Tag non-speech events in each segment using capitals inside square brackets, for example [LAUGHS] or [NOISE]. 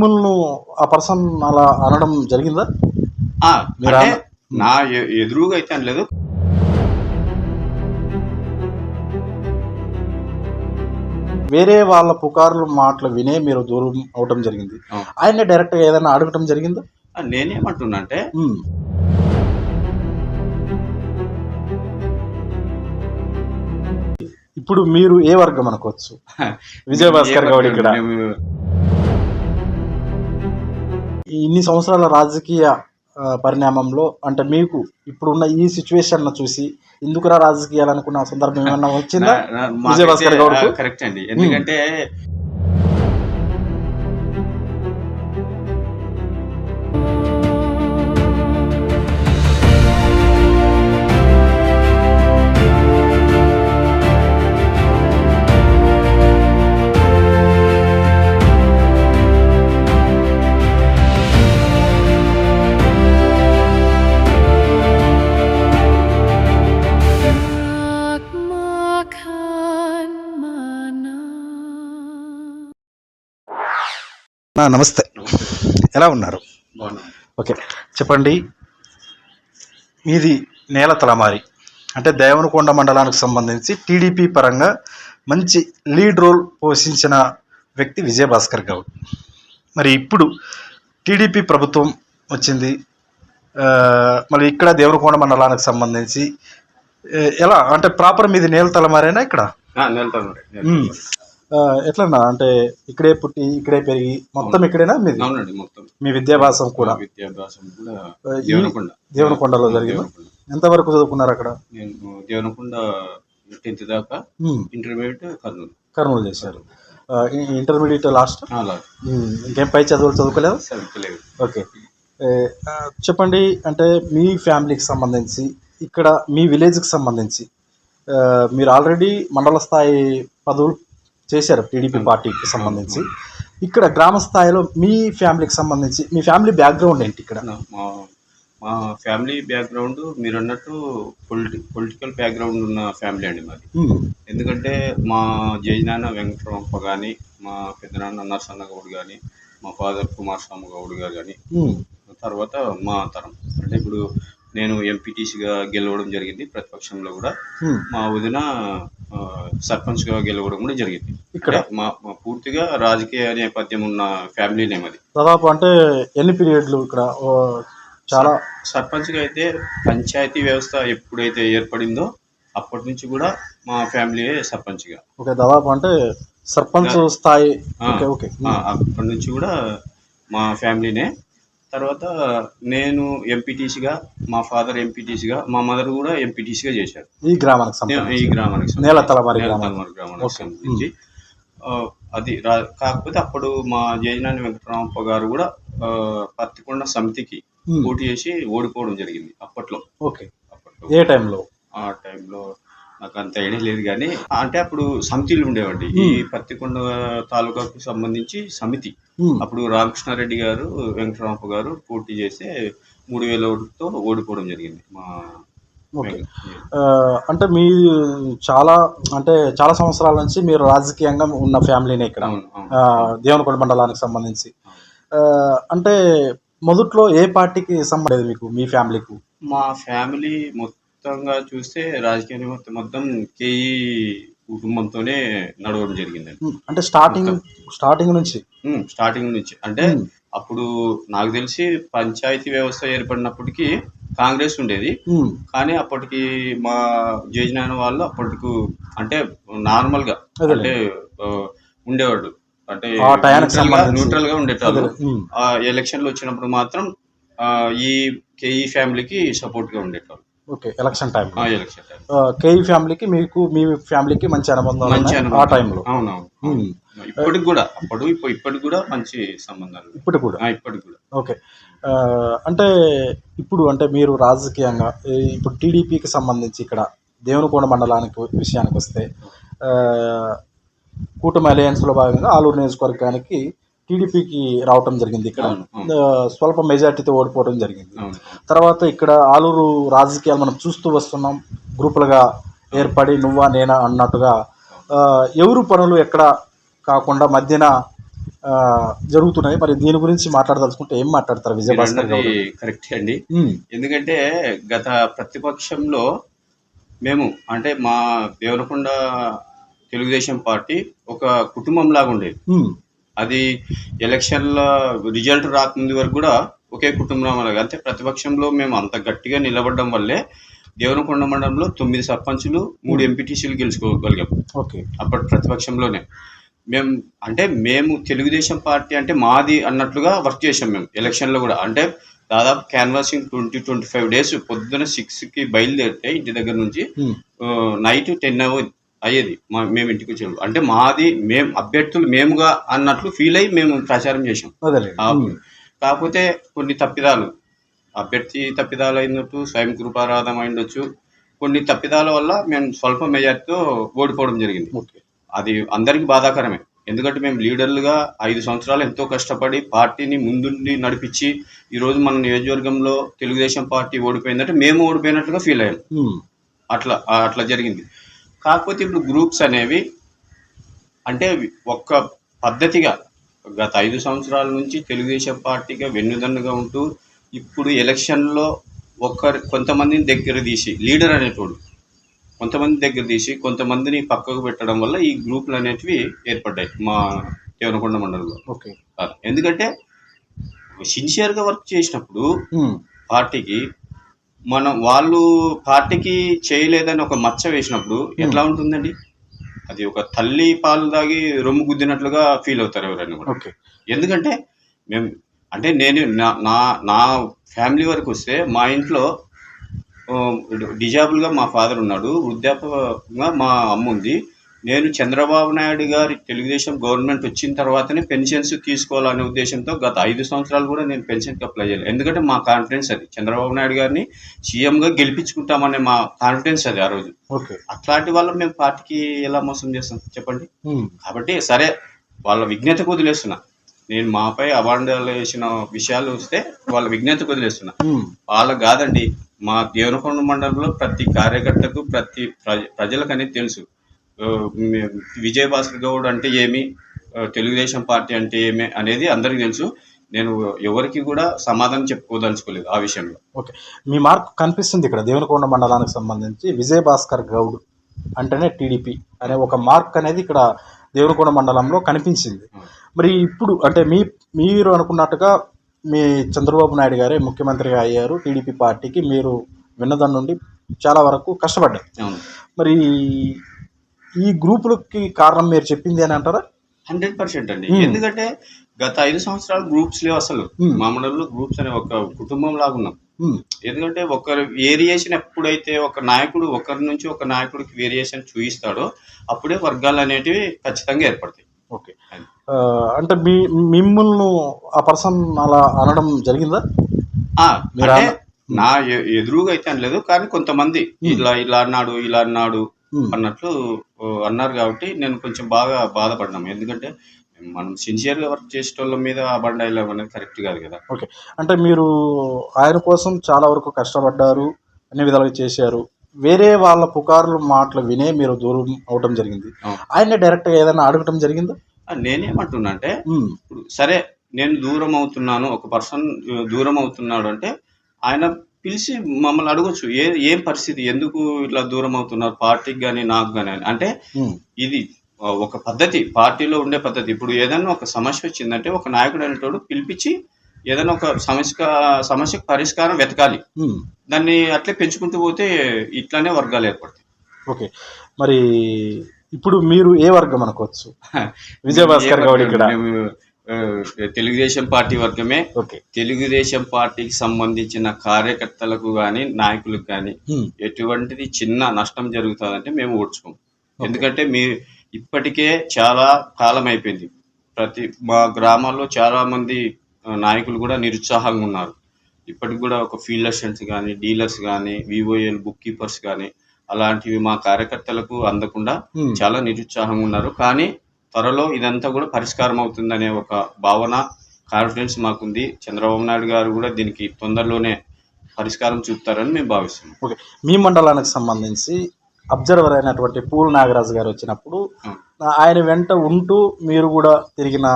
మిమ్మల్ని ఆ పర్సన్ అలా అనడం జరిగిందా? అంటే నా ఎదురుగా అయితే అనలేదు వేరే వాళ్ళ పుకార్లు మాటలు వినే మీరు దూరం అవటం జరిగింది. అవును. ఆయన్ని డైరెక్ట్గా ఏదైనా అడగటం జరిగిందా? నేనేమంటున్నా అంటే. ఇప్పుడు మీరు ఏ వర్గం అనుకోవచ్చు? [LAUGHS] విజయభాస్కర్ గౌడ్ ఇక్కడ. ఇన్ని సంవత్సరాల రాజకీయ పరిణామంలో అంటే మీకు ఇప్పుడున్న ఈ సిచ్యువేషన్ చూసి ఎందుకురా రాజకీయాలు అనుకున్న సందర్భం ఏమన్నా వచ్చిందా? కరెక్ట్ అండి. ఎందుకంటే నమస్తే. ఎలా ఉన్నారు. ఓకే. చెప్పండి. మీది నేల తలమారి అంటే దేవనకొండ మండలానికి సంబంధించి టీడీపీ పరంగా మంచి లీడ్ రోల్ పోషించిన వ్యక్తి విజయభాస్కర్ గౌడ్. మరి ఇప్పుడు టీడీపీ ప్రభుత్వం వచ్చింది. మరి ఇక్కడ దేవనకొండ మండలానికి సంబంధించి ఎలా? అంటే ప్రాపర్ మీది నేల తలమారేనా ఇక్కడ? నెలతాను ఎట్లన్నా? అంటే ఇక్కడే పుట్టి ఇక్కడే పెరిగి మొత్తం ఇక్కడేనా మీది? అవునండి మొత్తం. మీ విద్యాభ్యాసం కూడా? విద్యాభ్యాసం కూడా దేవనకొండ. దేవనకొండలో జరిగిందా. ఎంతవరకు చదువుకున్నారు అక్కడ? నేను దేవనకొండ టెన్త్ దాకా. ఇంటర్మీడియట్ కర్నూలు. కర్నూలు చేశారు. Intermediate last. ఇంకేం పై చదువులు చదువుకోలేదు? సెవెంత్ లేదు ఓకే చెప్పండి అంటే మీ ఫ్యామిలీకి సంబంధించి ఇక్కడ మీ విలేజ్కి సంబంధించి మీరు ఆల్రెడీ మండల స్థాయి పదవులు చేశారు టీడీపీ పార్టీకి సంబంధించి ఇక్కడ గ్రామ స్థాయిలో మీ ఫ్యామిలీకి సంబంధించి మీ ఫ్యామిలీ బ్యాక్గ్రౌండ్ ఏంటి ఇక్కడ మా మా ఫ్యామిలీ బ్యాక్గ్రౌండ్ మీరు అన్నట్టు పొలిటి పొలిటికల్ బ్యాక్గ్రౌండ్ ఉన్న ఫ్యామిలీ అండి మాది. ఎందుకంటే మా జయనాన్న వెంకటరమప్ప కానీ మా పెద్దనాన్న నరసన్న గౌడ్ కానీ మా ఫాదర్ కుమార్ స్వామి గౌడ్ గారు కానీ. తర్వాత మా తరం అంటే ఇప్పుడు నేను ఎంపీటీసీగా గెలవడం జరిగింది. ప్రతిపక్షంలో కూడా. మా వదిన సర్పంచ్గా గెలవడం కూడా జరిగింది. ఇక్కడ? మా మా పూర్తిగా రాజకీయ నేపథ్యం ఉన్న ఫ్యామిలీ నేమ్ అది దాదాపు అంటే ఎన్ని పీరియడ్లు ఇక్కడ? చాలా. సర్పంచ్గా అయితే పంచాయతీ వ్యవస్థ ఎప్పుడైతే ఏర్పడిందో అప్పటి నుంచి కూడా మా ఫ్యామిలీయే సర్పంచ్గా. ఓకే దాదాపు అంటే సర్పంచ్ స్థాయి. Okay okay. అప్పటి నుంచి కూడా మా ఫ్యామిలీనే తర్వాత నేను ఎంపీటీసీగా మా ఫాదర్ ఎంపీటీసీగా మా మదర్ కూడా ఎంపీటీసీగా చేశారు. ఈ గ్రామానికి ఈ గ్రామానికి. నేల గ్రామానికి. సంబంధించి. ఆ, అది రా- కాకపోతే అప్పుడు మా జయనాని వెంకటరామప్ప గారు కూడా పత్తికొండ సమితికి. పోటీ చేసి ఓడిపోవడం జరిగింది అప్పట్లో. ఓకే. అప్పట్లో. ఏ టైంలో? ఆ టైంలో నాకు అంత ఐడియా లేదు కానీ అంటే అప్పుడు సమితిలు ఉండేవండి. ఈ పత్తికొండ తాలూకాకు సంబంధించి సమితి. అప్పుడు రామకృష్ణారెడ్డి గారు వెంకటరామప్ప గారు పోటీ చేస్తే మూడు వేల ఓటుతో ఓడిపోవడం జరిగింది మా ఓకే. అంటే మీ చాలా అంటే చాలా సంవత్సరాల నుంచి మీరు రాజకీయంగా ఉన్న ఫ్యామిలీనే ఇక్కడ. దేవనకొండ మండలానికి సంబంధించి. అంటే మొదట్లో ఏ పార్టీకి సంబంధం మీకు మీ ఫ్యామిలీకు? మా ఫ్యామిలీ మొత్తంగా చూస్తే రాజకీయ మొత్తం మొత్తం కేఈ కుటుంబంతోనే నడవడం జరిగిందండి మ్మ్. అంటే స్టార్టింగ్ స్టార్టింగ్ నుంచి స్టార్టింగ్ నుంచి అంటే. అప్పుడు నాకు తెలిసి పంచాయతీ వ్యవస్థ ఏర్పడినప్పటికీ కాంగ్రెస్ ఉండేది. కానీ అప్పటికి మా జయజ్ఞాన వాళ్ళు అప్పటికి అంటే నార్మల్గా. అంటే ఉండేవాడు అంటే. న్యూట్రల్గా. ఆ ఎలక్షన్లు వచ్చినప్పుడు మాత్రం ఈ కేఈ ఫ్యామిలీకి సపోర్ట్గా ఉండేటోళ్ళు okay election time election time K ఫ్యామిలీకి మీకు మీ ఫ్యామిలీకి మంచి అనుబంధం మంచి ఆ. టైంలో అవునవును. ఇప్పటికి కూడా అప్పుడు ఇప్పు- ఇప్పటికి కూడా మంచి సంబంధాలు. ఇప్పుడు కూడా? ఆ, ఇప్పటికి కూడా. ఓకే. ఆ, అంటే ఇప్పుడు అంటే మీరు రాజకీయంగా ఈ ఇప్పుడు టీడీపీకి సంబంధించి ఇక్కడ దేవునికొండ మండలానికి విషయానికి వస్తే ఆ, కూటమి అలయన్స్లో భాగంగా ఆలూరు నియోజకవర్గానికి టీడీపీకి రావటం జరిగింది. ఇక్కడ స్వల్ప మెజార్టీతో ఓడిపోవడం జరిగింది. తర్వాత ఇక్కడ ఆలూరు రాజకీయాలు మనం చూస్తూ వస్తున్నాం. గ్రూపులుగా ఏర్పడి నువ్వా నేనా అన్నట్టుగా. ఎవరు పనులు ఎక్కడ కాకుండా మధ్యన జరుగుతున్నాయి. మరి దీని గురించి మాట్లాడదలుచుకుంటే ఏం మాట్లాడతారు విజయభాస్కర్ కరెక్టే అండి ఎందుకంటే గత ప్రతిపక్షంలో మేము అంటే మా దేవరకొండ తెలుగుదేశం పార్టీ ఒక కుటుంబం లాగా ఉండేది అది ఎలక్షన్ల రిజల్ట్ రాకముందు వరకు కూడా ఒకే కుటుంబం అలాగా అంటే ప్రతిపక్షంలో మేము అంత గట్టిగా నిలబడడం వల్లే దేవరకొండ మండలంలో తొమ్మిది సర్పంచులు మూడు ఎంపీటీసీలు గెలుచుకోగలిగాం. ఓకే అప్పటి ప్రతిపక్షంలోనే. మేము అంటే మేము తెలుగుదేశం పార్టీ అంటే మాది అన్నట్లుగా వర్క్ చేసాం మేము ఎలక్షన్లో కూడా. అంటే దాదాపు canvassing twenty twenty five days పొద్దున సిక్స్కి బయలుదేరితే ఇంటి దగ్గర నుంచి ఉమ్, నైట్ టెన్ అవర్ అయ్యేది. మా మేము ఇంటికి వచ్చేప్పుడు అంటే మాది మేము అభ్యర్థులు మేముగా అన్నట్లు ఫీల్ అయ్యి మేము ప్రచారం చేసాం కాకపోతే కొన్ని తప్పిదాలు. అభ్యర్థి తప్పిదాలు అయినట్టు స్వయం కృపారాధం అయిండొచ్చు. కొన్ని తప్పిదాల వల్ల మేము స్వల్ప మెజార్టీతో ఓడిపోవడం జరిగింది. అది అందరికీ బాధాకరమే. ఎందుకంటే మేము లీడర్లుగా ఐదు సంవత్సరాలు ఎంతో కష్టపడి పార్టీని ముందుండి నడిపించి ఈరోజు మన నియోజకవర్గంలో తెలుగుదేశం పార్టీ ఓడిపోయిందంటే మేము ఓడిపోయినట్లుగా ఫీల్ అయ్యాం. అట్లా అట్లా జరిగింది. కాకపోతే ఇప్పుడు గ్రూప్స్ అనేవి అంటే ఒక్క పద్ధతిగా గత ఐదు సంవత్సరాల నుంచి తెలుగుదేశం పార్టీగా వెన్నుదన్నుగా ఉంటూ ఇప్పుడు ఎలక్షన్లో ఒక్కరు కొంతమందిని దగ్గర తీసి లీడర్ అనేటోడు కొంతమంది దగ్గర తీసి కొంతమందిని పక్కకు పెట్టడం వల్ల ఈ గ్రూపులు అనేటివి ఏర్పడ్డాయి మా దేవనకొండ మండలంలో. ఓకే. ఎందుకంటే సిన్సియర్గా వర్క్ చేసినప్పుడు పార్టీకి మనం వాళ్ళు పార్టీకి చేయలేదని ఒక మచ్చ వేసినప్పుడు ఎట్లా ఉంటుందండి? అది ఒక తల్లి పాలు తాగి రొమ్ము గుద్దినట్లుగా ఫీల్ అవుతారు ఎవరైనా కూడా. ఓకే. ఎందుకంటే మేము అంటే నేను నా నా ఫ్యామిలీ వరకు వస్తే మా ఇంట్లో డిజాబుల్గా మా ఫాదర్ ఉన్నాడు వృద్ధాప్యంగా మా అమ్మ ఉంది. నేను చంద్రబాబు నాయుడు గారి తెలుగుదేశం గవర్నమెంట్ వచ్చిన తర్వాతనే పెన్షన్స్ తీసుకోవాలనే ఉద్దేశంతో గత ఐదు సంవత్సరాలు కూడా నేను పెన్షన్కి అప్లై చేయలేదు. ఎందుకంటే మా కాన్ఫిడెన్స్ అది. చంద్రబాబు నాయుడు గారిని సీఎంగా గెలిపించుకుంటామనే మా కాన్ఫిడెన్స్ అది ఆ రోజు. ఓకే. అట్లాంటి వల్ల మేము పార్టీకి ఎలా మోసం చేస్తాం చెప్పండి? కాబట్టి సరే వాళ్ళ విజ్ఞతకు వదిలేస్తున్నా. నేను మాపై అవాండాలు వేసిన విషయాలు వస్తే వాళ్ళ విజ్ఞతకు వదిలేస్తున్నా. వాళ్ళకి కాదండి మా దేవనకొండ మండలంలో ప్రతి కార్యకర్తకు ప్రతి ప్రజ ప్రజలకు అనేది తెలుసు. విజయభాస్కర్ గౌడ్ అంటే ఏమి? తెలుగుదేశం పార్టీ అంటే ఏమి అనేది అందరికీ తెలుసు. నేను ఎవరికి కూడా సమాధానం చెప్పుకోదలుచుకోలేదు ఆ విషయంలో. ఓకే. మీ మార్క్ కనిపిస్తుంది ఇక్కడ. దేవనకొండ మండలానికి సంబంధించి విజయ్ భాస్కర్ గౌడ్ అంటేనే టీడీపీ అనే ఒక మార్క్ అనేది ఇక్కడ దేవనకొండ మండలంలో కనిపించింది. మరి ఇప్పుడు అంటే మీ మీరు అనుకున్నట్టుగా మీ చంద్రబాబు నాయుడు గారే ముఖ్యమంత్రిగా అయ్యారు. టీడీపీ పార్టీకి మీరు విన్నదాని నుండి చాలా వరకు కష్టపడ్డారు. మరి ఈ గ్రూపులకి కారణం మీరు చెప్పింది అని అంటారా? హండ్రెడ్ పర్సెంట్ అండి. ఎందుకంటే గత ఐదు సంవత్సరాలు గ్రూప్స్ లేవు అసలు. మా మండలంలో గ్రూప్స్ అనే ఒక కుటుంబం లాగా ఉన్నాం. ఎందుకంటే ఒకరు వేరియేషన్ ఎప్పుడైతే ఒక నాయకుడు ఒకరి నుంచి ఒక నాయకుడికి వేరియేషన్ చూపిస్తాడో అప్పుడే వర్గాలు అనేటివి ఖచ్చితంగా ఏర్పడతాయి. ఓకే. అంటే మీ మిమ్మల్ని ఆ పర్సన్ అలా అనడం జరిగిందా? నా ఎదురుగా అయితే అనలేదు కానీ కొంతమంది ఇలా ఇలా అన్నాడు ఇలా అన్నాడు అన్నట్లు అన్నారు కాబట్టి నేను కొంచెం బాగా బాధపడ్డాము. ఎందుకంటే మనం సిన్సియర్గా వర్క్ చేసేటోళ్ళ మీద అబండ అనేది కరెక్ట్ కాదు కదా. ఓకే. అంటే మీరు ఆయన కోసం చాలా వరకు కష్టపడ్డారు అన్ని విధాలుగా చేశారు. వేరే వాళ్ళ పుకార్లు మాటలు వినే మీరు దూరం అవటం జరిగింది. ఆయన్ని డైరెక్ట్గా ఏదైనా అడగటం జరిగిందా? ఆ, నేనేమంటున్నా అంటే సరే నేను దూరం అవుతున్నాను. ఒక పర్సన్ దూరం అవుతున్నాడు అంటే ఆయన పిలిచి మమ్మల్ని అడగొచ్చు. ఏ ఏం పరిస్థితి? ఎందుకు ఇట్లా దూరం అవుతున్నారు? పార్టీకి కానీ నాకు కానీ అని. అంటే ఇది ఒక పద్ధతి. పార్టీలో ఉండే పద్ధతి. ఇప్పుడు ఏదైనా ఒక సమస్య వచ్చిందంటే ఒక నాయకుడు అనేటోడు పిలిపించి ఏదైనా ఒక సమస్య సమస్యకు పరిష్కారం వెతకాలి. దాన్ని అట్లే పెంచుకుంటూ పోతే ఇట్లానే వర్గాలు ఏర్పడతాయి. ఓకే. మరి ఇప్పుడు మీరు ఏ వర్గం అనుకోవచ్చు? విజయభాస్కర్ గౌడ్ ఇక్కడ. తెలుగుదేశం పార్టీ వర్గమే. తెలుగుదేశం పార్టీకి సంబంధించిన కార్యకర్తలకు కానీ నాయకులకు కానీ ఉమ్, ఎటువంటిది చిన్న నష్టం జరుగుతుందంటే మేము ఓడ్చుకోం. ఎందుకంటే మీ ఇప్పటికే చాలా కాలం అయిపోయింది. ప్రతి మా గ్రామాల్లో చాలా మంది నాయకులు కూడా నిరుత్సాహంగా ఉన్నారు. ఇప్పటికి కూడా ఒక ఫీల్డ్ అసిస్టెంట్స్ కానీ డీలర్స్ కానీ వివోఎల్ బుక్ కీపర్స్ కానీ అలాంటివి మా కార్యకర్తలకు అందకుండా చాలా నిరుత్సాహంగా ఉన్నారు. కానీ త్వరలో ఇదంతా కూడా పరిష్కారం అవుతుందనే ఒక భావన కాన్ఫిడెన్స్ మాకుంది. చంద్రబాబు నాయుడు గారు కూడా దీనికి తొందరలోనే పరిష్కారం చూపుతారని మేము భావిస్తున్నాం. ఓకే. మీ మండలానికి సంబంధించి అబ్జర్వర్ అయినటువంటి పూల్ నాగరాజు గారు వచ్చినప్పుడు. ఆయన వెంట ఉంటూ మీరు కూడా తిరిగిన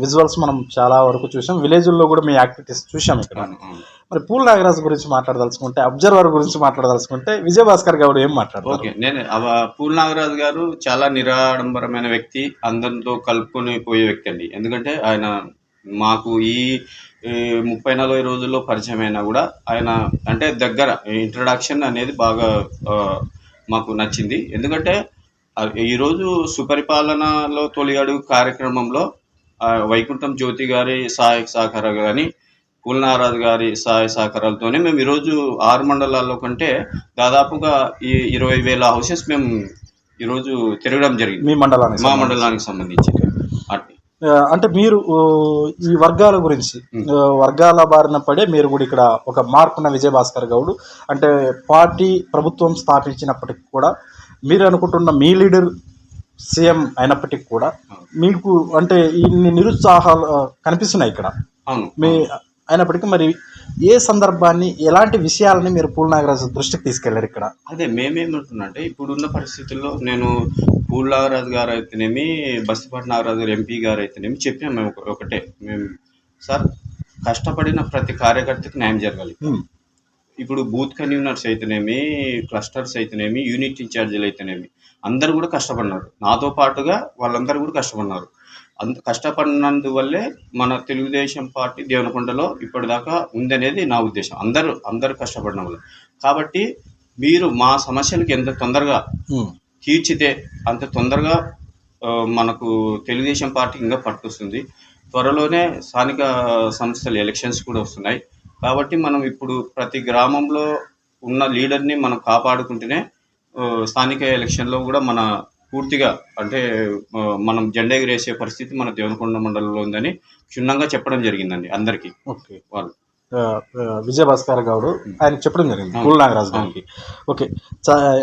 విజువల్స్ మనం చాలా వరకు చూసాం. విలేజ్లో కూడా మీ యాక్టివిటీస్ చూసాం ఇక్కడ. మరి పూల్ నాగరాజు గురించి మాట్లాడదలుచుకుంటే అబ్జర్వర్ గురించి మాట్లాడదలుచుకుంటే విజయభాస్కర్ గారు ఏం మాట్లాడారు ఓకే నేను పూల్ నాగరాజు గారు చాలా నిరాడంబరమైన వ్యక్తి అందరితో కలుపుకొని పోయే వ్యక్తి అండి. ఎందుకంటే ఆయన మాకు ఈ ముప్పై నలభై రోజుల్లో పరిచయం అయినా కూడా ఆయన అంటే దగ్గర ఇంట్రడక్షన్ అనేది బాగా మాకు నచ్చింది. ఎందుకంటే ఈరోజు సుపరిపాలనలో తొలి అడుగు కార్యక్రమంలో వైకుంఠం జ్యోతి గారి సహాయక సహకార కానీ పూలనారాజు గారి సహాయ సహకారాలతోనే మేము ఈరోజు ఆరు మండలాల్లో కంటే దాదాపుగా ఈ ఇరవై వేల హౌసెస్ మేము ఈరోజు తిరగడం జరిగింది. మీ మండలానికి మా. మండలానికి సంబంధించి. అంటే మీరు ఈ వర్గాల గురించి వర్గాల బారిన పడే మీరు కూడా ఇక్కడ ఒక మార్పున్న విజయభాస్కర్ గౌడ్ అంటే పార్టీ ప్రభుత్వం స్థాపించినప్పటికి కూడా మీరు అనుకుంటున్న మీ లీడర్ సీఎం అయినప్పటికీ కూడా మీకు అంటే ఇన్ని నిరుత్సాహాలు కనిపిస్తున్నాయి ఇక్కడ? అవును. మీ అయినప్పటికీ మరి ఏ సందర్భాన్ని ఎలాంటి విషయాలని మీరు పూల్ నాగరాజు దృష్టికి తీసుకెళ్ళారు ఇక్కడ? అదే మేమేమంటున్నా అంటే ఇప్పుడున్న పరిస్థితుల్లో నేను పూల్ నాగరాజు గారు అయితేనేమి బస్తిపాటి నాగరాజు గారు ఎంపీ గారు అయితేనేమి చెప్పాం మేము ఒక- ఒకటే. మేము సార్ కష్టపడిన ప్రతి కార్యకర్తకి న్యాయం జరగాలి. ఇప్పుడు బూత్ కన్వీనర్స్ అయితేనేమి క్లస్టర్స్ అయితేనేమి యూనిట్ ఇన్ఛార్జీలు అయితేనేమి అందరూ కూడా కష్టపడినారు. నాతో పాటుగా వాళ్ళందరూ కూడా కష్టపడినారు. అంత కష్టపడినందువల్లే మన తెలుగుదేశం పార్టీ దేవనకొండలో ఇప్పటిదాకా ఉందనేది నా ఉద్దేశం. అందరూ అందరూ కష్టపడిన వాళ్ళు. కాబట్టి మీరు మా సమస్యలకు ఎంత తొందరగా తీర్చితే అంత తొందరగా మనకు తెలుగుదేశం పార్టీ ఇంకా పట్టుకొస్తుంది. త్వరలోనే స్థానిక సంస్థల ఎలక్షన్స్ కూడా వస్తున్నాయి. కాబట్టి మనం ఇప్పుడు ప్రతి గ్రామంలో ఉన్న లీడర్ని మనం కాపాడుకుంటేనే స్థానిక ఎలక్షన్లో కూడా మన పూర్తిగా అంటే మనం జెండా ఎగిరేసే పరిస్థితి మన దేవనకొండ మండలంలో ఉందని క్షుణ్ణంగా చెప్పడం జరిగిందండి అందరికీ. ఓకే. వాళ్ళు. విజయభాస్కర్ గౌడ్ ఆయన చెప్పడం జరిగింది. పూల్ నాగరాజు గారికి. ఓకే.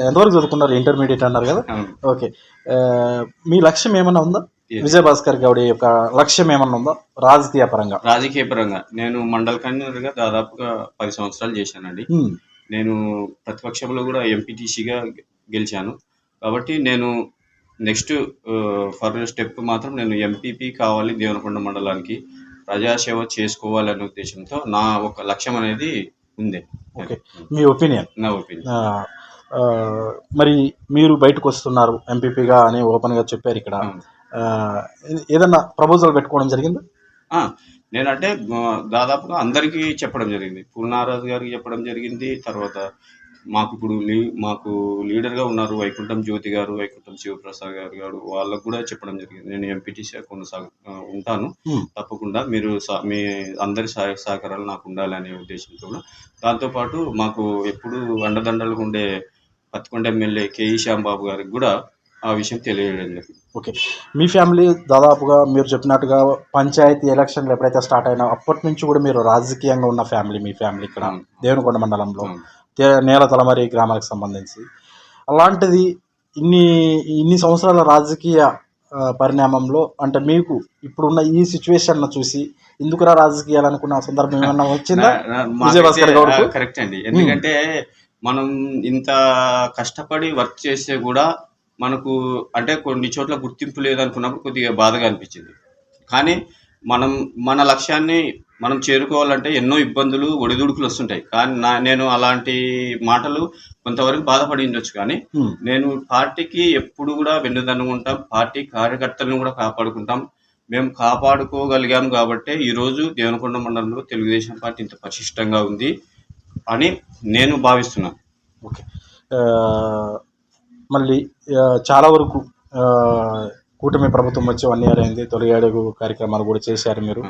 ఎంతవరకు చదువుకున్నారు? ఇంటర్మీడియట్ అన్నారు కదా. ఓకే. మీ లక్ష్యం ఏమన్నా ఉందా? విజయభాస్కర్ గౌడ్ యొక్క లక్ష్యం ఏమన్నా ఉందా? రాజకీయ పరంగా. రాజకీయ పరంగా. నేను మండల కన్వీనర్గా దాదాపుగా పది సంవత్సరాలు చేశానండి. నేను ప్రతిపక్షంలో కూడా ఎంపీటీసీగా గెలిచాను. కాబట్టి నేను నెక్స్ట్ ఫర్దర్ స్టెప్ మాత్రం నేను ఎంపీపీ కావాలి దేవనకొండ మండలానికి ప్రజాసేవ చేసుకోవాలనే ఉద్దేశంతో నా ఒక లక్ష్యం అనేది ఉంది. ఓకే. మీ ఒపీనియన్? నా ఒపీనియన్. మరి మీరు బయటకు వస్తున్నారు ఎంపీపీగా అని ఓపెన్గా చెప్పారు ఇక్కడ. ఏదన్నా ప్రపోజల్ పెట్టుకోవడం జరిగిందా? నేనంటే దాదాపుగా అందరికీ చెప్పడం జరిగింది. పూర్ణారాజు గారికి చెప్పడం జరిగింది తర్వాత మాకు ఇప్పుడు లీ మాకు లీడర్గా ఉన్నారు వైకుంఠం జ్యోతి గారు వైకుంఠం శివప్రసాద్ గారు గారు వాళ్ళకు కూడా చెప్పడం జరిగింది. నేను ఎంపీటీసీ కొనసాగు ఉంటాను. తప్పకుండా మీరు మీ అందరి సహాయ సహకారాలు నాకు ఉండాలనే ఉద్దేశంతో కూడా. దాంతోపాటు మాకు ఎప్పుడు అండదండలుగా ఉండే పత్తికొండ ఎమ్మెల్యే కేఈ శ్యాంబాబు గారికి కూడా ఆ విషయం తెలియజేయడం జరిగింది. ఓకే. మీ ఫ్యామిలీ దాదాపుగా మీరు చెప్పినట్టుగా పంచాయతీ ఎలక్షన్లు ఎప్పుడైతే స్టార్ట్ అయినా అప్పటి నుంచి కూడా మీరు రాజకీయంగా ఉన్న ఫ్యామిలీ మీ ఫ్యామిలీ ఇక్కడ. దేవనకొండ మండలంలో. నేల తలమరి గ్రామాలకు సంబంధించి. అలాంటిది ఇన్ని ఇన్ని సంవత్సరాల రాజకీయ పరిణామంలో అంటే మీకు ఇప్పుడున్న ఈ సిచ్యువేషన్ చూసి ఎందుకురా రాజకీయాలు అనుకున్న సందర్భం ఏమన్నా వచ్చిందా? [LAUGHS] విజయభాస్కర్? ఆ, కరెక్ట్ అండి. ఎందుకంటే మనం ఇంత కష్టపడి వర్క్ చేస్తే కూడా మనకు అంటే కొన్ని చోట్ల గుర్తింపు లేదనుకున్నప్పుడు కొద్దిగా బాధగా అనిపించింది. కానీ మనం మన లక్ష్యాన్ని మనం చేరుకోవాలంటే ఎన్నో ఇబ్బందులు ఒడిదుడుకులు వస్తుంటాయి. కానీ నా నేను అలాంటి మాటలు కొంతవరకు బాధపడి ఉండొచ్చు కానీ నేను పార్టీకి ఎప్పుడు కూడా వెన్నుదన్ను ఉంటాం. పార్టీ కార్యకర్తలను కూడా కాపాడుకుంటాం. మేము కాపాడుకోగలిగాం కాబట్టే ఈరోజు దేవనకొండ మండలంలో తెలుగుదేశం పార్టీ ఇంత పరిశిష్టంగా ఉంది అని నేను భావిస్తున్నాను. ఓకే. మళ్ళీ చాలా వరకు కూటమి ప్రభుత్వం వచ్చి వన్ ఇయర్ అయింది. తొలి అడుగు కార్యక్రమాలు కూడా చేశారు మీరు.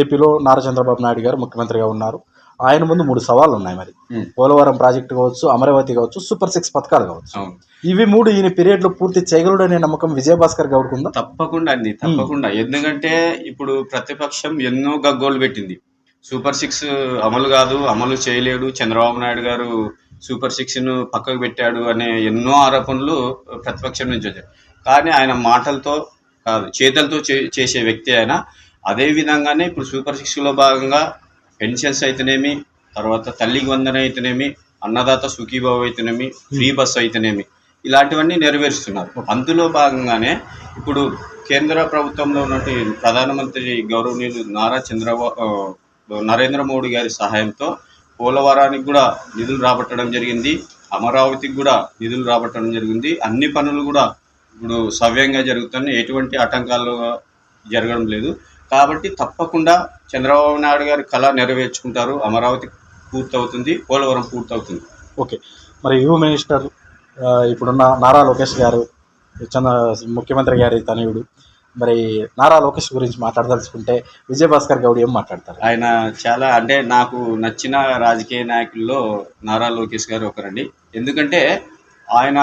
ఏపీలో నారా చంద్రబాబు నాయుడు గారు ముఖ్యమంత్రిగా ఉన్నారు. ఆయన ముందు మూడు సవాళ్ళు ఉన్నాయి మరి. పోలవరం ప్రాజెక్టు కావచ్చు అమరావతి కావచ్చు సూపర్ సిక్స్ పథకాలు కావచ్చు. ఇవి మూడు ఈయన పీరియడ్లో పూర్తి చేయగలడనే నమ్మకం విజయభాస్కర్ ఉందా? తప్పకుండా అండి తప్పకుండా. ఎందుకంటే ఇప్పుడు ప్రతిపక్షం ఎన్నో గగ్గోలు పెట్టింది. సూపర్ సిక్స్ అమలు కాదు అమలు చేయలేడు. చంద్రబాబు నాయుడు గారు సూపర్ సిక్స్ను పక్కకు పెట్టాడు అనే ఎన్నో ఆరోపణలు ప్రతిపక్షం నుంచి వచ్చాయి. కానీ ఆయన మాటలతో కాదు చేతలతో చే- చేసే వ్యక్తి ఆయన. అదే విధంగానే ఇప్పుడు సూపర్ సిక్స్లో భాగంగా పెన్షన్స్ అయితేనేమి తర్వాత తల్లికి వందన అయితేనేమి అన్నదాత సుఖీభావ అయితేనేమి ఫ్రీ బస్ అయితేనేమి ఇలాంటివన్నీ నెరవేరుస్తున్నారు. అందులో భాగంగానే ఇప్పుడు కేంద్ర ప్రభుత్వంలో ఉన్నటువంటి ప్రధానమంత్రి గౌరవనీయులు నారా చంద్రబాబు నరేంద్ర మోడీ గారి సహాయంతో పోలవరానికి కూడా నిధులు రాబట్టడం జరిగింది అమరావతికి కూడా నిధులు రాబట్టడం జరిగింది అన్ని పనులు కూడా ఇప్పుడు సవ్యంగా జరుగుతున్నాయి ఎటువంటి ఆటంకాలు జరగడం లేదు. కాబట్టి తప్పకుండా చంద్రబాబు నాయుడు గారి కళ నెరవేర్చుకుంటారు. అమరావతి పూర్తవుతుంది. పోలవరం పూర్తవుతుంది. ఓకే. మరి యువ మినిస్టర్ ఇప్పుడున్న నారా లోకేష్ గారు చంద్ర ముఖ్యమంత్రి గారి తనయుడు మరి నారా లోకేష్ గురించి మాట్లాడదలుచుకుంటే విజయభాస్కర్ గౌడ్ ఏం మాట్లాడతారు? ఆయన చాలా అంటే నాకు నచ్చిన రాజకీయ నాయకుల్లో నారా లోకేష్ గారు ఒకరండి. ఎందుకంటే ఆయన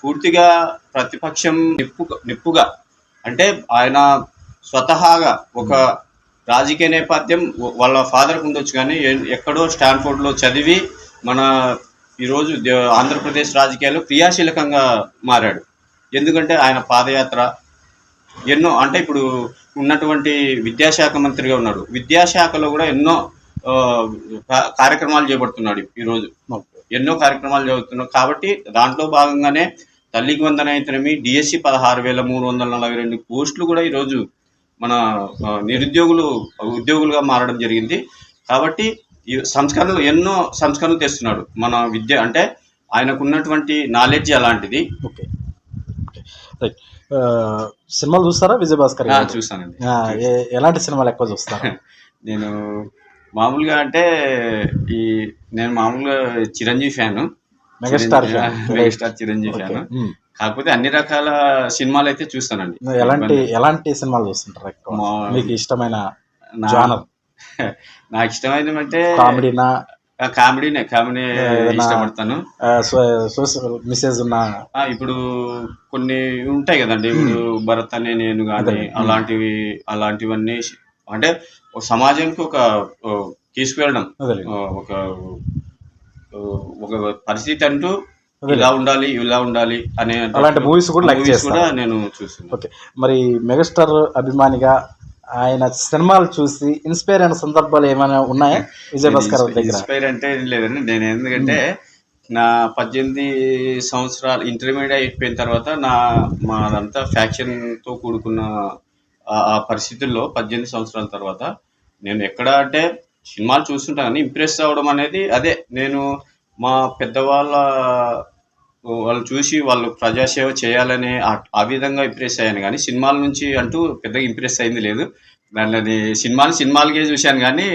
పూర్తిగా ప్రతిపక్షం నిప్పు నిప్పుగా అంటే ఆయన స్వతహాగా ఒక రాజకీయ నేపథ్యం వాళ్ళ ఫాదర్కి ఉండొచ్చు కానీ ఎక్కడో స్టాన్ఫోర్డ్లో చదివి మన ఈరోజు ఆంధ్రప్రదేశ్ రాజకీయాల్లో క్రియాశీలకంగా మారాడు. ఎందుకంటే ఆయన పాదయాత్ర ఎన్నో అంటే ఇప్పుడు ఉన్నటువంటి విద్యాశాఖ మంత్రిగా ఉన్నాడు. విద్యాశాఖలో కూడా ఎన్నో కార్యక్రమాలు చేపడుతున్నాడు ఈరోజు ఎన్నో కార్యక్రమాలు జరుగుతున్నాయి. కాబట్టి దాంట్లో భాగంగానే తల్లికి వందన అయితేనేమి డిఎస్సి పదహారు వేల మూడు వందల నలభై రెండు పోస్టులు కూడా ఈరోజు మన నిరుద్యోగులు ఉద్యోగులుగా మారడం జరిగింది. కాబట్టి ఈ సంస్కరణలు ఎన్నో సంస్కరణలు తెస్తున్నాడు. మన విద్య అంటే ఆయనకు ఉన్నటువంటి నాలెడ్జ్ అలాంటిది. ఓకే. రైట్. సినిమాలు చూస్తారా విజయభాస్కర్ ఏ- ఎలాంటి సినిమాలు ఎక్కువ చూస్తారు? [LAUGHS] నేను మామూలుగా అంటే ఈ నేను మామూలుగా Chiranjeevi fan. Megastar. Megastar Chiranjeevi. Fan. [LAUGHS] కాకపోతే అన్ని రకాల సినిమాలు అయితే చూస్తానండి. ఎలాంటి ఎలాంటి సినిమాలు చూస్తుంటారు మీకు ఇష్టమైన జానర్? [LAUGHS] నాకు ఇష్టమైనది అంటే కామెడీనా కామెడీనే కామెడీ ఇష్టపడతాను. సోషల్ మెసేజ్ ఉన్న? ఇప్పుడు కొన్ని ఉంటాయి కదండి. ఇప్పుడు భరత్ అనే నేను కానీ. అలాంటివి అలాంటివన్నీ అంటే ఒక సమాజానికి ఒక తీసుకువెళ్ళడం ఒక ఒక పరిస్థితి అంటూ. ఇలా ఉండాలి ఇలా ఉండాలి అనే అలాంటి movies కూడా నేను చూస్తున్నాను. ఓకే. మరి మెగాస్టార్ అభిమానిగా ఆయన సినిమాలు చూసి ఇన్స్పైర్ అయిన సందర్భాలు ఏమైనా ఉన్నాయా? విజయభాస్కర్ దగ్గర. ఇన్స్పైర్ అంటే ఏం లేదండి. నేను ఎందుకంటే నా పద్దెనిమిది సంవత్సరాలు ఇంటర్మీడియట్ అయిపోయిన తర్వాత నా మాదంతా ఫ్యాక్షన్తో కూడుకున్న ఆ- పరిస్థితుల్లో పద్దెనిమిది సంవత్సరాల తర్వాత నేను ఎక్కడ అంటే సినిమాలు చూస్తుంటాను కానీ ఇంప్రెస్ అవ్వడం అనేది అదే. నేను మా పెద్దవాళ్ళ వాళ్ళు చూసి వాళ్ళు ప్రజాసేవ చేయాలనే ఆ- విధంగా ఇంప్రెస్ అయ్యాను కానీ సినిమాల నుంచి అంటూ పెద్దగా ఇంప్రెస్ అయింది లేదు. దానిలోని సినిమాలు సినిమాలకే చూశాను కానీ.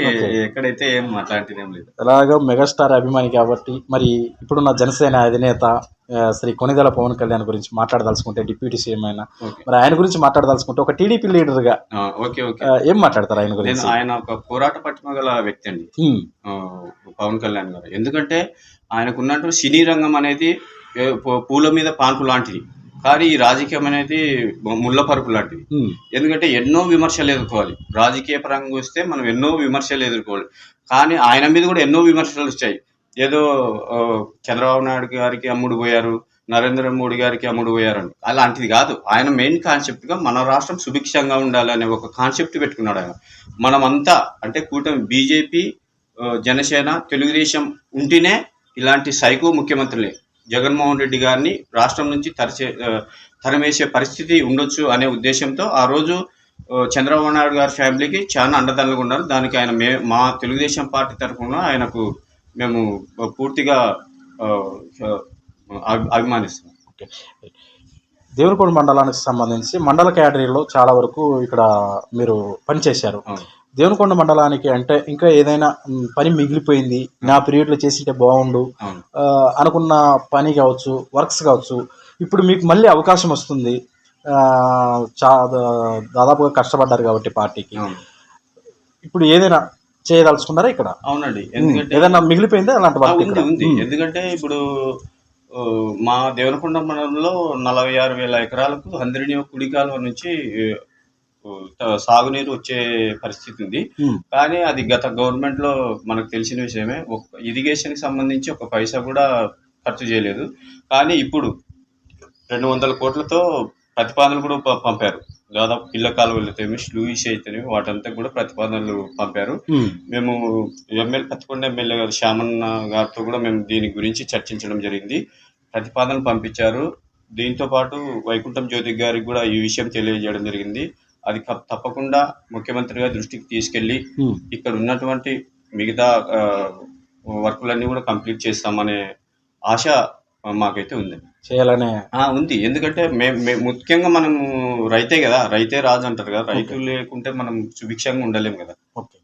ఎక్కడైతే ఏం అట్లాంటిది ఏం లేదు. అలాగా మెగాస్టార్ అభిమాని కాబట్టి మరి ఇప్పుడున్న జనసేన అధినేత శ్రీ కొనిదెల పవన్ కళ్యాణ్ గురించి మాట్లాడదలుచుకుంటే డిప్యూటీ సీఎం అయినా. ఓకే. మరి ఆయన గురించి మాట్లాడదలుచుకుంటే ఒక టీడీపీ లీడర్గా ఆ, ఓకే ఓకే. ఏం మాట్లాడతారు ఆయన గురించి? ఆయన ఒక పోరాట పట్టిమ గల వ్యక్తి అండి. పవన్ కళ్యాణ్ గారు. ఎందుకంటే ఆయనకు ఉన్నట్టు సినీ రంగం అనేది పూల మీద పాన్పు లాంటిది. కానీ ఈ రాజకీయం అనేది ముళ్ళ పరుపు లాంటిది. ఎందుకంటే ఎన్నో విమర్శలు ఎదుర్కోవాలి. రాజకీయ పరంగా వస్తే మనం ఎన్నో విమర్శలు ఎదుర్కోవాలి. కానీ ఆయన మీద కూడా ఎన్నో విమర్శలు వచ్చాయి. ఏదో చంద్రబాబు నాయుడు గారికి అమ్ముడు పోయారు నరేంద్ర మోడీ గారికి అమ్ముడు పోయారు అలాంటిది కాదు. ఆయన మెయిన్ కాన్సెప్ట్గా మన రాష్ట్రం సుభిక్షంగా ఉండాలనే ఒక కాన్సెప్ట్ పెట్టుకున్నాడు ఆయన. మనమంతా అంటే కూటమి బీజేపీ జనసేన తెలుగుదేశం ఉంటేనే ఇలాంటి సైకో ముఖ్యమంత్రులే. జగన్మోహన్ రెడ్డి గారిని రాష్ట్రం నుంచి తరిచే తరమేసే పరిస్థితి ఉండొచ్చు అనే ఉద్దేశంతో ఆ రోజు చంద్రబాబు నాయుడు గారి ఫ్యామిలీకి చాలా అండదండలుగా ఉన్నారు. దానికి ఆయన మే మా తెలుగుదేశం పార్టీ తరఫున ఆయనకు మేము పూర్తిగా ఆ, ఆ, అభి- అభిమానిస్తున్నాం. ఓకే. దేవరకొండ మండలానికి సంబంధించి మండల కేటరీలో చాలా వరకు ఇక్కడ మీరు పనిచేశారు. దేవనకొండ మండలానికి అంటే ఇంకా ఏదైనా పని మిగిలిపోయింది నా పీరియడ్లో చేసింటే బాగుండు అనుకున్న పని కావచ్చు వర్క్స్ కావచ్చు ఇప్పుడు మీకు మళ్ళీ అవకాశం వస్తుంది. చా దాదాపుగా కష్టపడ్డారు కాబట్టి పార్టీకి. ఇప్పుడు ఏదైనా చేయదలుచుకున్నారా ఇక్కడ? అవునండి. ఎందుకంటే ఏదైనా మిగిలిపోయిందా? అలాంటి ఉంది ఉంది. ఎందుకంటే ఇప్పుడు మా దేవనకొండ మండలంలో నలభై ఆరు వేల ఎకరాలకు హంద్రిని కుడికాలువ నుంచి ఆ, త- సాగునీరు వచ్చే పరిస్థితి ఉంది. కానీ అది గత గవర్నమెంట్లో మనకు తెలిసిన విషయమే. ఒక ఇరిగేషన్కి సంబంధించి ఒక పైసా కూడా ఖర్చు చేయలేదు. కానీ ఇప్పుడు రెండు వందల కోట్లతో ప్రతిపాదనలు కూడా పంపారు. దాదాపు పిల్ల కాలువలు అయితేమి స్లూయిస్ అయితేనేమి వాటంతా కూడా ప్రతిపాదనలు పంపారు. మేము ఎమ్మెల్యే పత్తికొండ ఎమ్మెల్యే గారు శ్యామన్న గారితో కూడా మేము దీని గురించి చర్చించడం జరిగింది. ప్రతిపాదనలు పంపించారు. దీంతో పాటు వైకుంఠం జ్యోతి గారికి కూడా ఈ విషయం తెలియజేయడం జరిగింది. అది తప్పకుండా ముఖ్యమంత్రి గారి దృష్టికి తీసుకెళ్ళి ఉమ్, ఇక్కడ ఉన్నటువంటి మిగతా వర్కులన్నీ కూడా కంప్లీట్ చేస్తామనే ఆశ మాకైతే ఉంది. చేయాలనే ఉంది. ఎందుకంటే మేము ముఖ్యంగా మనము రైతే కదా రైతే రాజు అంటారు కదా రైతు లేకుంటే మనం సుభిక్షంగా ఉండలేం కదా. ఓకే.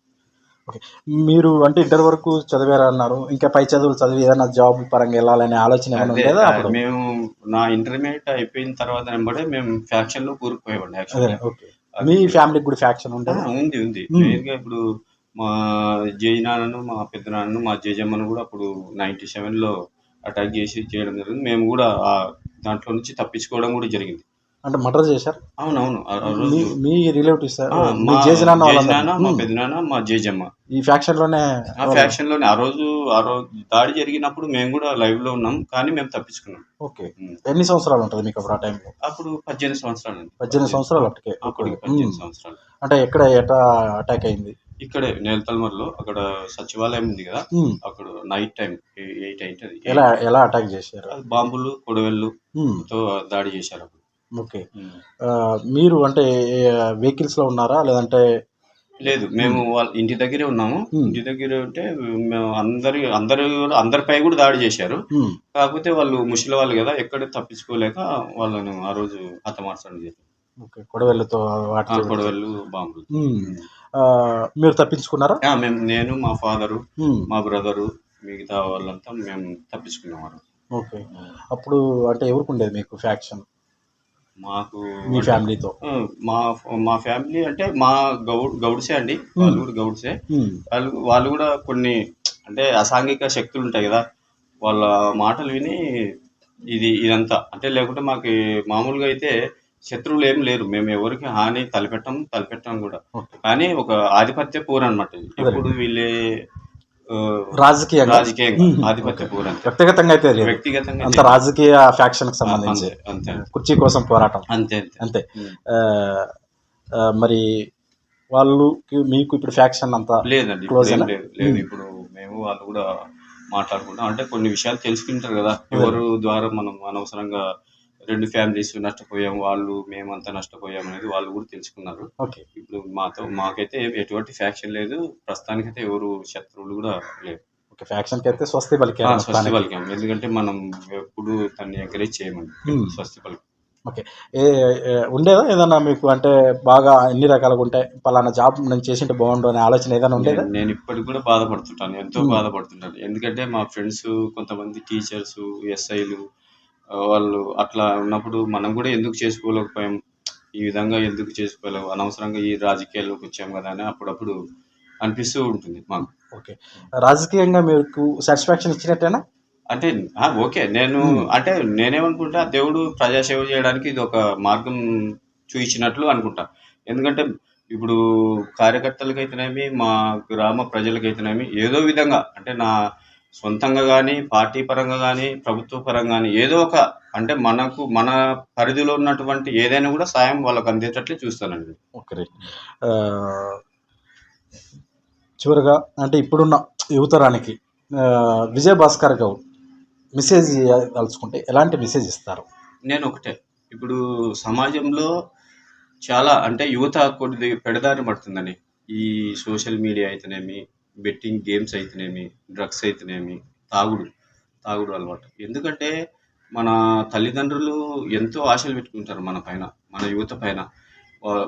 ఓకే. మీరు అంటే ఇంటర్ వరకు చదివారు అన్నారు? ఇంకా పై చదువులు చదివి ఏదైనా జాబ్ పరంగా వెళ్ళాలనే ఆలోచన మేము నా ఇంటర్మీడియట్ అయిపోయిన తర్వాత వెంబడే మేము ఫ్యాక్షన్లో ఓకే. మీ ఫ్యామిలీకి కూడా ఫ్యాక్షన్ ఆ, ఉండేదా ఉంది. ఉంది ఇప్పుడు మా జై నాన్నను మా పెద్ద నాన్నను మా జేజమ్మను కూడా అప్పుడు నైన్టీ లో అటాక్ చేసి చేయడం జరిగింది. మేము కూడా ఆ దాంట్లో నుంచి తప్పించుకోవడం కూడా జరిగింది. అంటే మర్డర్ చేశారు? అవునవును. మీ రిలేటివ్స్ మీ జేజనాన్న మా పెద్దనాన్న మా జేజమ్మ. ఈ ఫ్యాక్షన్లోనే ఆ ఫ్యాక్షన్లోనే ఆ రోజు ఆ రోజు దాడి జరిగినప్పుడు మేము కూడా లైవ్లో ఉన్నాం కానీ మేము తప్పించుకున్నాం. ఓకే. ఎన్ని సంవత్సరాలు ఉంటుంది మీకు అప్పుడు ఆ టైంలో? అప్పుడు పద్దెనిమిది సంవత్సరాలు పద్దెనిమిది సంవత్సరాలు అప్పటికే. పద్దెనిమిది. సంవత్సరాలు. అంటే ఎక్కడ ఎటా అటాక్ అయింది? ఇక్కడే నేలతల్మర్లో అక్కడ సచివాలయం ఉంది కదా. అక్కడ నైట్ టైం ఎయిట్ అవుతుంది ఎలా ఎలా అటాక్ చేశారు? బాంబులు కొడవళ్ళు. తో దాడి చేశారు అప్పుడు. ఓకే. మీరు అంటే వెహికల్స్లో ఉన్నారా? లేదంటే లేదు మేము వాళ్ళ ఇంటి దగ్గరే ఉన్నాము. ఇంటి దగ్గర ఉంటే మేము అందరి అందరు అందరిపై కూడా దాడి చేశారు. కాకపోతే వాళ్ళు ముసలి వాళ్ళు కదా ఎక్కడ తప్పించుకోలేక వాళ్ళను ఆ రోజు హతమార్చడం ఓకే కొడవెళ్ళతో కొడవళ్ళు బాంబులు. మీరు తప్పించుకున్నారా? మేము నేను మా ఫాదరు మా బ్రదరు మిగతా వాళ్ళంతా మేము తప్పించుకున్నాం ఓకే. అప్పుడు అంటే ఎవరికి ఉండేది మీకు ఫ్యాక్షన్? మాకు మీ ఫ్యామిలీతో? మా మా ఫ్యామిలీ అంటే మా గౌడ్ గౌడ్సే అండి. వాళ్ళు కూడా గౌడ్సే. వాళ్ళు వాళ్ళు కూడా కొన్ని అంటే అసాంఘిక శక్తులు ఉంటాయి కదా. వాళ్ళ మాటలు విని ఇది ఇదంతా. అంటే లేకుంటే మాకు మామూలుగా అయితే శత్రువులు ఏం లేరు. మేము ఎవరికి హాని తలపెట్టం తలపెట్టాం కూడా. కానీ ఒక ఆధిపత్య పూర్ అనమాట ఇది. ఎప్పుడు వీళ్ళే ఆ, రాజకీయంగా? ఆధిపత్య పూర్ వ్యక్తిగతంగా అయితే వ్యక్తిగతంగా అంత రాజకీయ ఫ్యాక్షన్కి సంబంధించి. అంతే కుర్చీ కోసం పోరాటం. అంతే అంతే. మరి వాళ్ళు మీకు ఇప్పుడు ఫ్యాక్షన్ అంతా లేదండి ఇప్పుడు? లేదు. ఇప్పుడు మేము వాళ్ళు కూడా మాట్లాడుకుంటాం. అంటే కొన్ని విషయాలు తెలుసుకుంటారు కదా. ఎవరు ద్వారా మనం అనవసరంగా రెండు ఫ్యామిలీస్ నష్టపోయాం వాళ్ళు మేమంతా నష్టపోయాం అనేది వాళ్ళు కూడా తెలుసుకున్నారు. ఓకే. ఇప్పుడు మాతో మాకైతే ఎటువంటి ఫ్యాక్షన్ లేదు. ప్రస్తుతానికైతే ఎవరు శత్రువులు కూడా లేరు. ఓకే ఫ్యాక్షన్కి అయితే స్వస్తి పలికారు ఆ, స్వస్తి. పలికాం ఎందుకంటే మనం ఎప్పుడు తన్ని ఎంకరేజ్ చేయమండి. స్వస్తి పలికాం ఓకే. ఏ ఉండేదా ఏదన్నా మీకు అంటే బాగా ఎన్ని రకాలుగా ఉంటాయి పలానా జాబ్ నేను చేసింటే బాగుండు అనే ఆలోచన ఏదైనా ఉండేదా? నేను- ఇప్పటికి కూడా బాధపడుతుంటాను. ఎంతో. బాధపడుతుంటాను. ఎందుకంటే మా ఫ్రెండ్స్ కొంతమంది టీచర్స్ ఎస్ఐలు వాళ్ళు అట్లా ఉన్నప్పుడు మనం కూడా ఎందుకు చేసుకోలేకపోయాం? ఈ విధంగా ఎందుకు చేసుకోలేము అనవసరంగా ఈ రాజకీయాల్లోకి వచ్చాం కదా అని అప్పుడప్పుడు అనిపిస్తూ ఉంటుంది మాకు. ఓకే. రాజకీయంగా మీకు సాటిస్ఫాక్షన్ ఇచ్చినట్టేనా? అంటే ఓకే. నేను. అంటే నేనేమనుకుంటా దేవుడు ప్రజాసేవ చేయడానికి ఇది ఒక మార్గం చూయించినట్లు అనుకుంటా. ఎందుకంటే ఇప్పుడు కార్యకర్తలకైతేనేమి మా గ్రామ ప్రజలకైతేనేమి ఏదో విధంగా అంటే నా సొంతంగా కానీ పార్టీ పరంగా కానీ ప్రభుత్వ పరంగా కానీ ఏదో ఒక అంటే మనకు మన పరిధిలో ఉన్నటువంటి ఏదైనా కూడా సాయం వాళ్ళకు అందేటట్లు చూస్తానండి. ఓకే చివరిగా అంటే ఇప్పుడున్న యువతరానికి ఆ, విజయ్ భాస్కర్ గౌడ్ మెసేజ్ తలుచుకుంటే ఎలాంటి మెసేజ్ ఇస్తారు? నేను ఒకటే. ఇప్పుడు సమాజంలో చాలా అంటే యువత కొద్ది పెడదారి పడుతుందని. ఈ సోషల్ మీడియా అయితేనేమి బెట్టింగ్ గేమ్స్ అయితేనేమి డ్రగ్స్ అయితేనేమి తాగుడు తాగుడు అలవాటు. ఎందుకంటే మన తల్లిదండ్రులు ఎంతో ఆశలు పెట్టుకుంటారు మన పైన మన యువత పైన.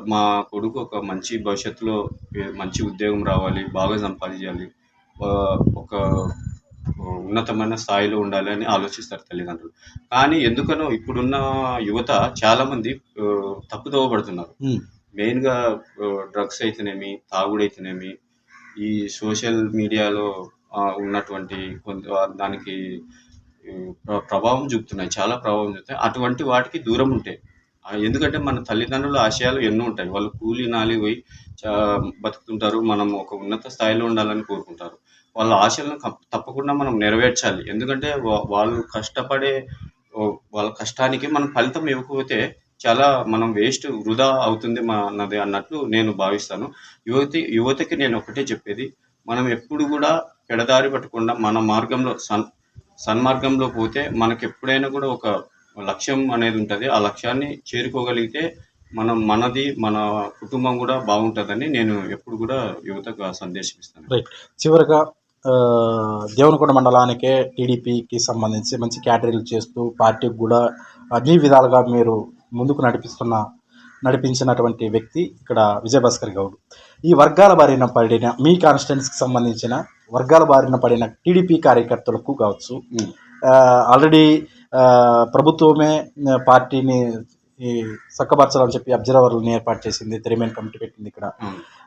మా కొడుకు ఒక మంచి భవిష్యత్తులో మంచి ఉద్యోగం రావాలి బాగా సంపాదించాలి ఒక ఉన్నతమైన స్థాయిలో ఉండాలి అని ఆలోచిస్తారు తల్లిదండ్రులు. కానీ ఎందుకనో ఇప్పుడున్న యువత చాలా మంది ఆ, తప్పుదోవ పడుతున్నారు. మెయిన్గా డ్రగ్స్ అయితేనేమి తాగుడు అయితేనేమి ఈ సోషల్ మీడియాలో ఉన్నటువంటి కొంత దానికి ప్రభావం చూపుతున్నాయి. చాలా ప్రభావం చూపుతాయి అటువంటి వాటికి దూరం ఉంటాయి ఎందుకంటే మన తల్లిదండ్రుల ఆశయాలు ఎన్నో ఉంటాయి. వాళ్ళు కూలి నాలి పోయి బతుకుతుంటారు. మనం ఒక ఉన్నత స్థాయిలో ఉండాలని కోరుకుంటారు. వాళ్ళ ఆశలను తప్పకుండా మనం నెరవేర్చాలి. ఎందుకంటే వాళ్ళు కష్టపడే వాళ్ళ కష్టానికి మనం ఫలితం ఇవ్వకపోతే చాలా మనం వేస్ట్ వృధా అవుతుంది మా అన్నది అన్నట్లు నేను భావిస్తాను. యువతి యువతకి నేను ఒకటే చెప్పేది మనం ఎప్పుడు కూడా పెడదారి పట్టకుండా మన మార్గంలో సన్ సన్మార్గంలో పోతే మనకి ఎప్పుడైనా కూడా ఒక లక్ష్యం అనేది ఉంటుంది. ఆ లక్ష్యాన్ని చేరుకోగలిగితే మనం మనది మన కుటుంబం కూడా బాగుంటుందని నేను ఎప్పుడు కూడా యువతకు సందేశం ఇస్తాను రైట్ చివరిగా దేవనకొండ మండలానికే టీడీపీకి సంబంధించి మంచి క్యాటరీలు చేస్తూ పార్టీకి కూడా అన్ని విధాలుగా మీరు ముందుకు నడిపిస్తున్న నడిపించినటువంటి వ్యక్తి ఇక్కడ విజయభాస్కర్ గౌడ్. ఈ వర్గాల బారిన పడిన మీ కాన్స్టిట్యున్సీకి సంబంధించిన వర్గాల బారిన పడిన టీడీపీ కార్యకర్తలకు కావచ్చు. ఆల్రెడీ ప్రభుత్వమే పార్టీని ఈ చక్కబరచాలని చెప్పి అబ్జర్వర్లను ఏర్పాటు చేసింది తెరిమేన్ కమిటీ పెట్టింది ఇక్కడ.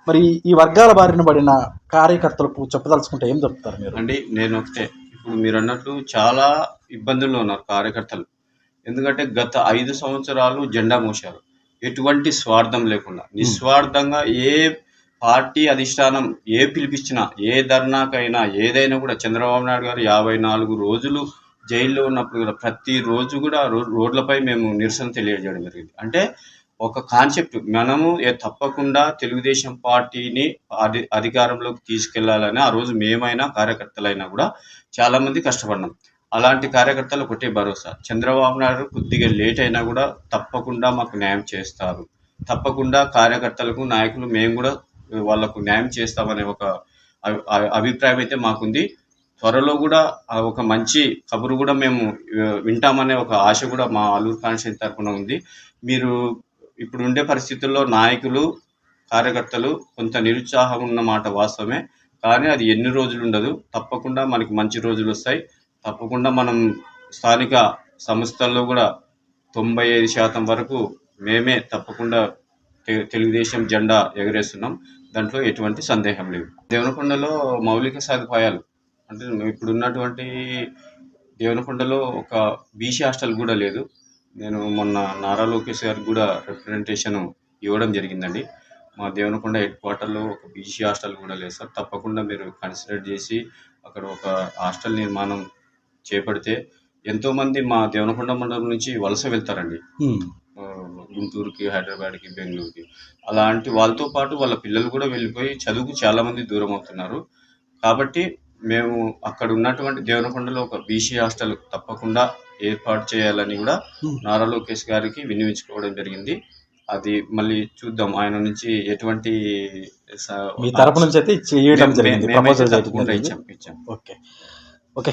మరి ఈ వర్గాల బారిన పడిన కార్యకర్తలకు చెప్పదలుచుకుంటే ఏం చెప్తారు మీరు? అండి నేను ఒకటే. ఇప్పుడు మీరు అన్నట్లు చాలా ఇబ్బందుల్లో ఉన్నారు కార్యకర్తలు. ఎందుకంటే గత ఐదు సంవత్సరాలు జెండా మోశారు. ఎటువంటి స్వార్థం లేకుండా నిస్వార్థంగా ఏ పార్టీ అధిష్టానం ఏ పిలిపించినా ఏ ధర్నాకైనా ఏదైనా కూడా చంద్రబాబు నాయుడు గారు యాభై నాలుగు రోజులు జైల్లో ఉన్నప్పుడు కూడా ప్రతి రోజు కూడా రోడ్లపై మేము నిరసన తెలియజేయడం జరిగింది. అంటే ఒక కాన్సెప్ట్ మనము ఏ తప్పకుండా తెలుగుదేశం పార్టీని అధి అధికారంలోకి తీసుకెళ్ళాలని ఆ రోజు మేమైనా కార్యకర్తలైనా కూడా చాలా మంది కష్టపడినాం అలాంటి కార్యకర్తలు ఒకటే భరోసా. చంద్రబాబు నాయుడు కొద్దిగా లేట్ అయినా కూడా తప్పకుండా మాకు న్యాయం చేస్తారు. తప్పకుండా కార్యకర్తలకు నాయకులు మేము కూడా వాళ్ళకు న్యాయం చేస్తామనే ఒక అభిప్రాయం అయితే మాకుంది. త్వరలో కూడా ఒక మంచి కబురు కూడా మేము వింటామనే ఒక ఆశ కూడా మా అల్లూరు కాన్స్టిట్యూన్సీ తరఫున ఉంది. మీరు ఇప్పుడు ఉండే పరిస్థితుల్లో నాయకులు కార్యకర్తలు కొంత నిరుత్సాహం ఉన్న మాట వాస్తవమే. కానీ అది ఎన్ని రోజులు ఉండదు. తప్పకుండా మనకి మంచి రోజులు వస్తాయి. తప్పకుండా మనం స్థానిక సంస్థల్లో కూడా తొంభై ఐదు శాతం వరకు మేమే తప్పకుండా తెలుగుదేశం జెండా ఎగరేస్తున్నాం. దాంట్లో ఎటువంటి సందేహం లేదు. దేవనకొండలో మౌలిక సదుపాయాలు అంటే ఇప్పుడున్నటువంటి దేవనకొండలో ఒక బీసీ హాస్టల్ కూడా లేదు. నేను మొన్న నారా లోకేష్ గారికి కూడా రిప్రజెంటేషన్ ఇవ్వడం జరిగిందండి. మా దేవనకొండ హెడ్ క్వార్టర్లో ఒక బీసీ హాస్టల్ కూడా లేదు సార్. తప్పకుండా మీరు కన్సిడర్ చేసి అక్కడ ఒక హాస్టల్ నిర్మాణం చేపడితే ఎంతోమంది మా దేవనకొండ మండలం నుంచి వలస వెళ్తారండి. గుంటూరుకి హైదరాబాద్కి బెంగళూరుకి. అలాంటి వాళ్ళతో పాటు వాళ్ళ పిల్లలు కూడా వెళ్ళిపోయి చదువుకు చాలామంది దూరం అవుతున్నారు. కాబట్టి మేము అక్కడ ఉన్నటువంటి దేవనకొండలో ఒక బీసీ హాస్టల్ తప్పకుండా ఏర్పాటు చేయాలని కూడా నారా లోకేష్ గారికి వినియోగించుకోవడం జరిగింది. అది మళ్ళీ చూద్దాం ఆయన నుంచి ఎటువంటి మీ తరపు నుంచి అయితే చేయడం జరిగింది. ఇచ్చాం ఇచ్చాం. ఓకే. ఓకే.